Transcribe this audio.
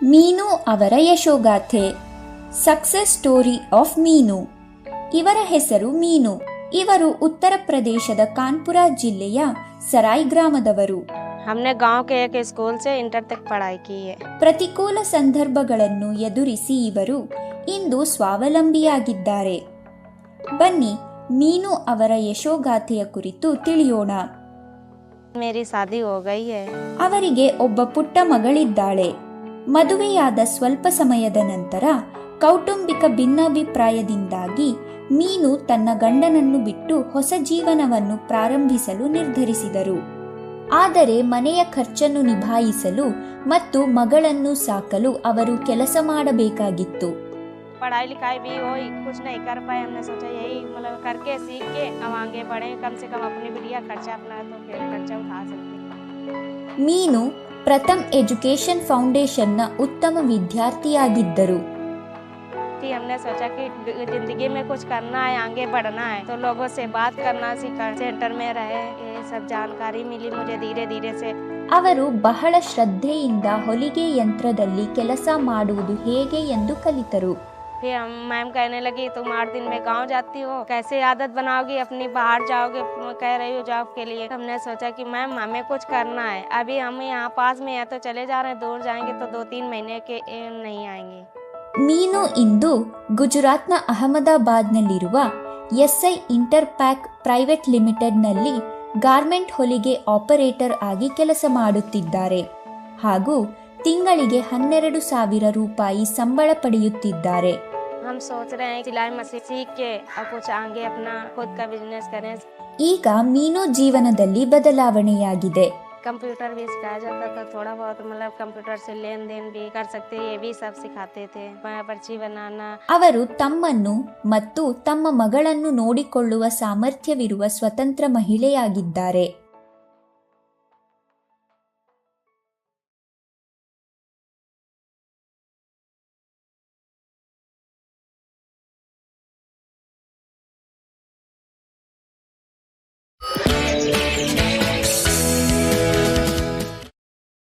ಮೀನು ಅವರ ಯಶೋಗಾಥೆ success story of ಮೀನು ಇವರ ಹೆಸರು ಮೀನು ಇವರು ಉತ್ತರ ಪ್ರದೇಶದ ಕಾನ್ಪುರ ಜಿಲ್ಲೆಯ ಸರಾಯ್ ಗ್ರಾಮದವರು हमने गांव के एक स्कूल से इंटर तक पढ़ाई की है ಪ್ರತಿಕೂಲ ಸಂದರ್ಭಗಳನ್ನು ಎದುರಿಸಿ ಇವರು ಇಂದು ಸ್ವಾವಲಂಬಿಯಾಗಿದ್ದಾರೆ ಬನ್ನಿ ಮೀನು ಅವರ ಯಶೋಗಾಥೆಯ ಕುರಿತು ತಿಳಿಯೋಣ मेरी शादी हो गई है ಅವರಿಗೆ ಒಬ್ಬ ಪುಟ್ಟ ಮಗಳಿದ್ದಾಳೆ ಮದುವೆಯಾದ ಸ್ವಲ್ಪ ಸಮಯದ ನಂತರ ಕೌಟುಂಬಿಕ ಭಿನ್ನಾಭಿಪ್ರಾಯದಿಂದಾಗಿ ಮೀನು ತನ್ನ ಗಂಡನನ್ನು ಬಿಟ್ಟು ಹೊಸ ಜೀವನವನ್ನು ಪ್ರಾರಂಭಿಸಲು ನಿರ್ಧರಿಸಿದರು ಆದರೆ ಮನೆಯ ಖರ್ಚನ್ನು ನಿಭಾಯಿಸಲು ಮತ್ತು ಮಗಳನ್ನು ಸಾಕಲು ಅವರು ಕೆಲಸ ಮಾಡಬೇಕಾಗಿತ್ತು पढ़ाई लिखाई भी हो कुछ नहीं कर पाए हमने सोचा यही मतलब करके सीख के अब आगे बढ़े कम से कम अपनी बिटिया खर्चा अपना तो फिर खर्चा उठा सकते ಮೀನು ಪ್ರಥಮ್ ಎಜುಕೇಶನ್ ಫೌಂಡೇಶನ್ನ ಉತ್ತಮ ವಿದ್ಯಾರ್ಥಿಯಾಗಿದ್ದರು कि हमने सोचा कि जिंदगी में कुछ करना है आगे बढ़ना है तो लोगों से बात करना सीखा सेंटर में रहे ये सब जानकारी मिली मुझे धीरे धीरे से ಅವರು ಬಹಳ ಶ್ರದ್ಧೆಯಿಂದ ಹೊಲಿಗೆ ಯಂತ್ರದಲ್ಲಿ ಕೆಲಸ ಮಾಡುವುದು ಹೇಗೆ ಎಂದು ಕಲಿತರು फिर हम मैम कहने लगी तुम आठ दिन में गांव जाती हो कैसे आदत बनाओगी अपनी बाहर जाओगे कह रही हो जॉब के लिए हमने सोचा कि मैम हमें कुछ करना है अभी हम यहाँ पास में है तो चले जा रहे हैं दूर जाएंगे तो दो तीन महीने के ए, नहीं आएंगे ಮೀನು ಇಂದು ಗುಜರಾತ್ನ ಅಹಮದಾಬಾದ್ನಲ್ಲಿರುವ ಎಸ್ಐ ಇಂಟರ್ ಪ್ಯಾಕ್ ಪ್ರೈವೇಟ್ ಲಿಮಿಟೆಡ್ನಲ್ಲಿ ಗಾರ್ಮೆಂಟ್ ಹೊಲಿಗೆ ಆಪರೇಟರ್ ಆಗಿ ಕೆಲಸ ಮಾಡುತ್ತಿದ್ದಾರೆ ಹಾಗೂ ತಿಂಗಳಿಗೆ ಹನ್ನೆರಡು ಸಾವಿರ ರೂಪಾಯಿ ಸಂಬಳ ಪಡೆಯುತ್ತಿದ್ದಾರೆ हम सोच रहे हैं कि लाए मसी ठीक के अब कुछ आगे अपना खुद का बिजनेस करें। ಬದಲಾವಣೆಯಾಗಿದೆ. ಕಂಪ್ಯೂಟರ್ ವೇಸ್ ಕ್ಯಾಜಂತಾ ਥੋಡಾ-ಬಾತ್ ಭೀ ಸಬ್ ಪರ್ಚಿ ಬನಾನಾ ಅವರು ತಮ್ಮನ್ನು ಮತ್ತು ತಮ್ಮ ಮಗಳನ್ನು ನೋಡಿಕೊಳ್ಳುವ ಸಾಮರ್ಥ್ಯವಿರುವ ಸ್ವತಂತ್ರ ಮಹಿಳೆಯಾಗಿದ್ದಾರೆ.